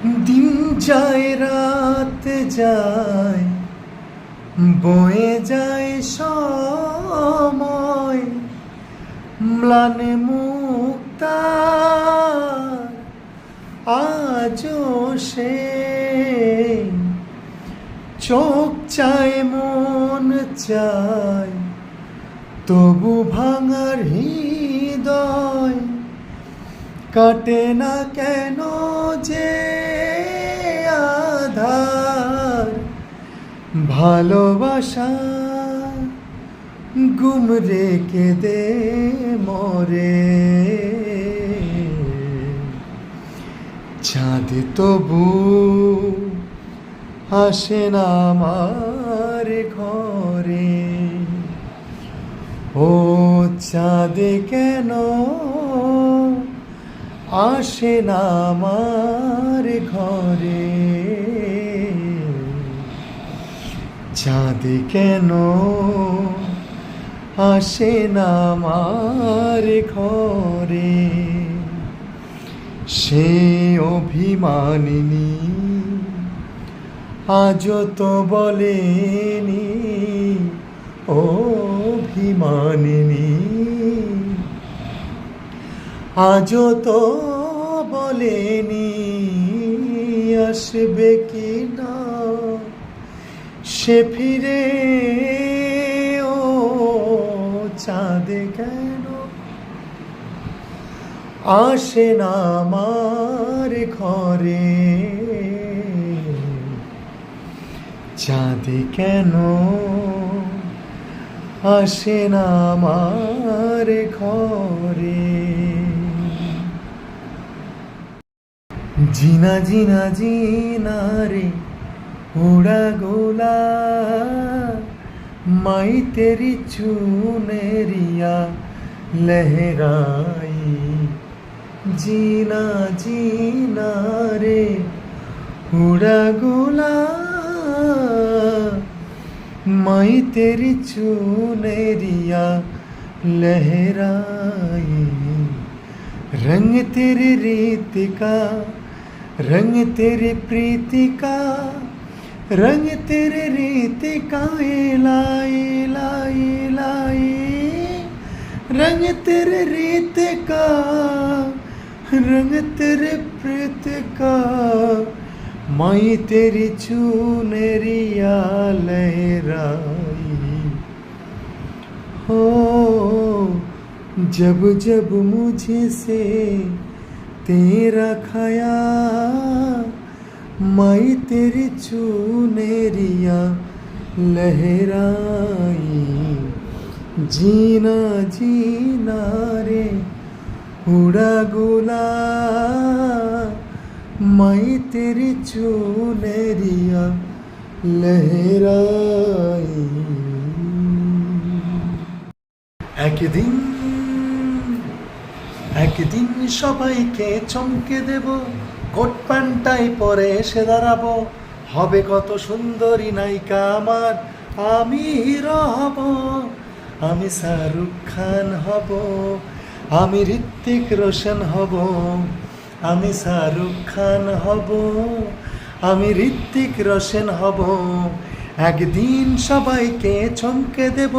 দিন যায়, রাত যায়, বয়ে যায় সময়। ম্লানে মুক্তার আজও সে চোখ চায়, মন চায়, তবু ভাঙার হৃদয় কাটে না কেন যে ভালোবাসা গুম রেখে দে মরে। চাঁদ তবু আসে না আমার ঘরে। ও চাঁদ কেন আসে না আমার ঘরে? চাঁদ কেন আসে না আমার ঘরে? সে অভিমানিনী আজ তো বলেনি অভিমানিনী। আজ তো বলেনি আসবে কি না? সে ফিরে ও চাঁদে কেন? আসে না আমার ঘরে। চাঁদে কেন? আসে না আমার ঘরে। জিনা জিনা জিনা রে उड़ा गोला, माई तेरी चूनेरिया लहराई। जीना जीना रे, उड़ा गोला, माई तेरी चूनेरिया लहराई। रंग तेरी रीतिका रंग तेरी प्रीति का रंग तेरे रीत का लाई लाई लाई रंग तेरे रीत का, रंग तेरे प्रीत का। माई तेरी चुनरिया लहराई। हो, जब जब मुझे से तेरा खाया माई तेरी चुनरिया लहराई जीना जीना रे उड़ा गुला माई तेरी चुनरिया लहराई একদিন একদিন সবাইকে চমকে দেব কোট প্যান্টাই পরে এসে দাঁড়াবো। হবে কত সুন্দরী নায়িকা আমার। আমি হিরো হব, আমি শাহরুখ খান হব, আমি ঋত্বিক রোশন হব, আমি শাহরুখ খান হব, আমি ঋত্বিক রোশন হব। একদিন সবাইকে চমকে দেব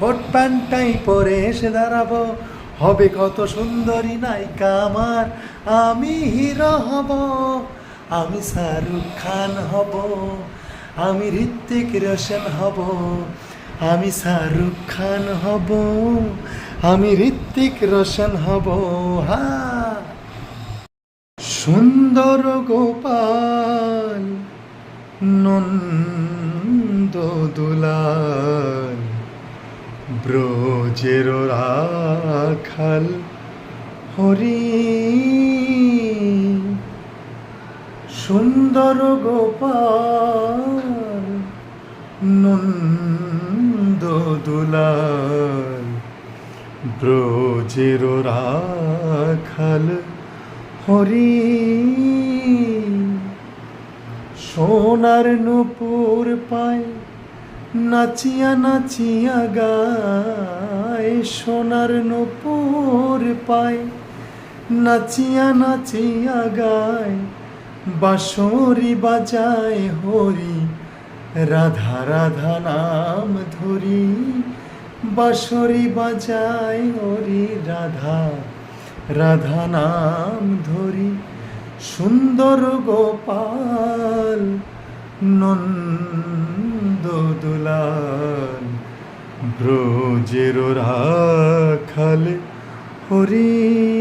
কোট প্যান্টাই পরে এসে দাঁড়াবো। হবে কত সুন্দরী নায়িকা আমার। আমি হিরো হব, আমি শাহরুখ খান হব, আমি ঋত্বিক রোশন হব, আমি শাহরুখ খান হব, আমি ঋত্বিক রোশন হব। হা। সুন্দর গোপাল, নন্দ দুলাল। ব্রজের রাখাল হরি। সুন্দর গোপাল নন্দ দুলাল। ব্রজের রাখাল হরি। সোনার নুপুর পায় নাচিয়া নাচিয়া গায়, সোনার নুপুর পায়। নাচিয়া নাচিয়া গায়, বাঁশরি বাজায় হরি। রাধা রাধা নাম ধরি, বাঁশরি বাজায় হরি। রাধা রাধা নাম ধরি, সুন্দর গোপাল নন্দ দুলাল ব্রজের রাখালে হরি